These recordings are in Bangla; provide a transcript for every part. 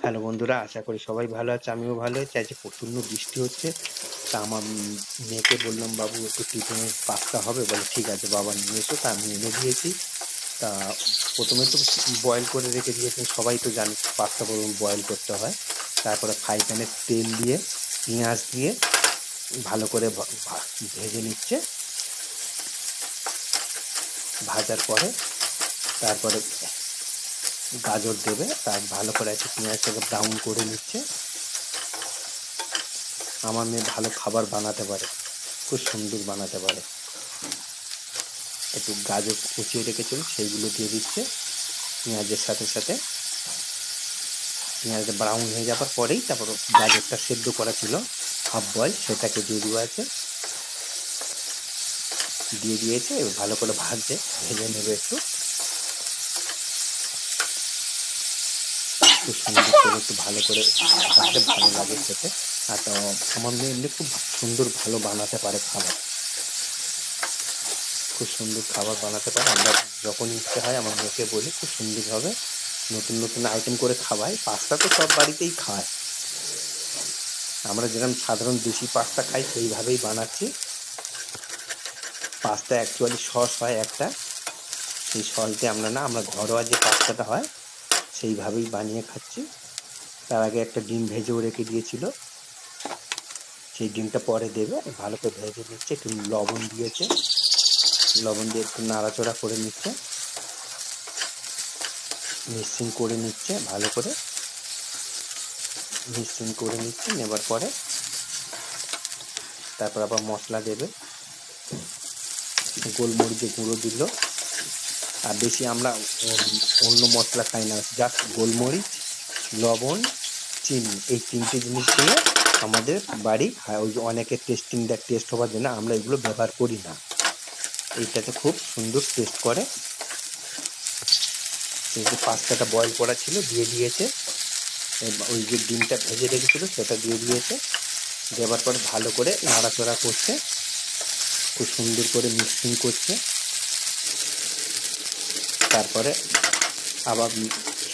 হ্যালো বন্ধুরা, আশা করি সবাই ভালো আছে, আমিও ভালো আছি। আজকে প্রচণ্ড বৃষ্টি হচ্ছে, তা আমার মেয়েকে বললাম, বাবু, একটু টিফিনে পাস্তা হবে। বলে, ঠিক আছে, বাবা, নিয়ে এসো। তা আমি এনে দিয়েছি। তা প্রথমে তো বয়েল করে রেখে দিয়েছি সবাই তো জানে পাস্তা বয়েল করতে হয়। তারপরে ফ্রাই প্যানে তেল দিয়ে, পেঁয়াজ দিয়ে ভালো করে ভেজে নিচ্ছে। ভাজার পরে তারপরে গাজর দেবে, তার ভালো করে একটু পেঁয়াজটাকে ব্রাউন করে নিচ্ছে। আমার মেয়ে ভালো খাবার বানাতে পারে, খুব সুন্দর বানাতে পারে। একটু গাজর কুচিয়ে রেখেছিল সেইগুলো দিয়ে দিচ্ছে পেঁয়াজের সাথে সাথে। পেঁয়াজটা ব্রাউন হয়ে যাওয়ার পরেই তারপর গাজরটা সেদ্ধ করা ছিল হাফ বয়েল সেটাকে দিয়ে দেওয়া আছে। দিয়ে দিয়েছে ভালো করে ভাজছে ভেজে নেবে একটু। খুব সুন্দর করে একটু ভালো করে ভাজলে ভালো লাগে খেতে। আর আমার মেয়ে এমনি খুব সুন্দর ভালো বানাতে পারে খাবার। খুব সুন্দর খাবার বানাতে পারে। আমরা যখন ইচ্ছে হয় আমার মেয়েকে বলি, খুব সুন্দরভাবে নতুন নতুন আইটেম করে খাওয়াই পাস্তা তো সব বাড়িতেই খায়। আমরা যেরকম সাধারণ দেশি পাস্তা খাই, সেইভাবেই বানাচ্ছি। পাস্তা অ্যাকচুয়ালি সস হয় একটা। সেই সস দিয়ে আমরা না, আমরা ঘরোয়া যে পাস্তাটা হয় সেইভাবেই বানিয়ে খাচ্ছি। তার আগে একটা ডিম ভেজেও রেখে দিয়েছিল। সেই ডিমটা পরে দেবে। ভালো করে ভেজে নিচ্ছে। একটু লবণ দিয়েছে। লবণ দিয়ে একটু নাড়াচড়া করে নিচ্ছে। মিক্সিং করে নিচ্ছে ভালো করে। মিক্সিং করে নিচ্ছে। নেবার পরে তারপর আবার মশলা দেবে। গোলমরিচের গুঁড়ো দিল। আর বেশি আমরা অন্য মশলা খাই না। জাস্ট গোলমরিচ, লবণ, চিনি। এই তিনটে জিনিস দিয়ে আমাদের বাড়ি ওই যে টেস্টিং দেয় টেস্ট হওয়ার জন্য আমরা এগুলো ব্যবহার করি না। এইটাতে খুব সুন্দর টেস্ট করে। এই যে পাস্তাটা বয়েল করা ছিল, দিয়ে দিয়েছে। ওই যে ডিমটা ভেজে রেখেছিল, সেটা দিয়ে দিয়েছে। দেওয়ার পরে ভালো করে নাড়াচড়া করছে। খুব সুন্দর করে মিক্সিং করছে। তারপরে আবার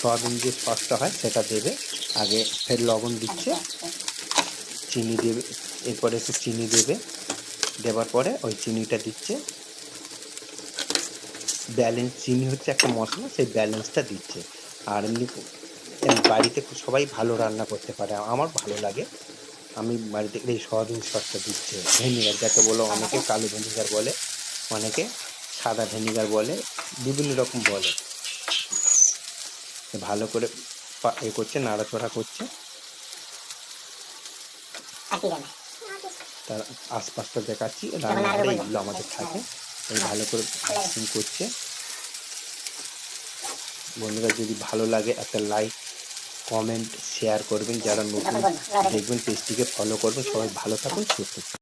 সয়াবিন যে সসটা হয়, সেটা দেবে। আগে ফের লবণ দিচ্ছে। চিনি দেবে, এরপরে একটু চিনি দেবে। দেওয়ার পরে ওই চিনিটা দিচ্ছে। ব্যালেন্স, চিনি হচ্ছে একটা মশলা, সেই ব্যালেন্সটা দিচ্ছে। আর এমনি বাড়িতে সবাই ভালো রান্না করতে পারে। আমার ভালো লাগে। আমি বাড়িতে এই সয়াবিন সসটা দিচ্ছে। ভেনিগার যাকে বলো অনেকে কালো ভেনিগার বলে। অনেকে সাদা ভেনিগার বলে বিভিন্ন রকম বলে। ভালো করে এ করছে নাড়াচড়া করছে। তার আশপাশটা দেখাচ্ছি রান্নাঘরে এইগুলো আমাদের থাকে। ভালো করে মিক্সিং করছে। বন্ধুরা যদি ভালো লাগে একটা লাইক কমেন্ট শেয়ার করবেন। যারা নতুন দেখবেন পেজটিকে ফলো করবেন। সবাই ভালো থাকুন সুস্থ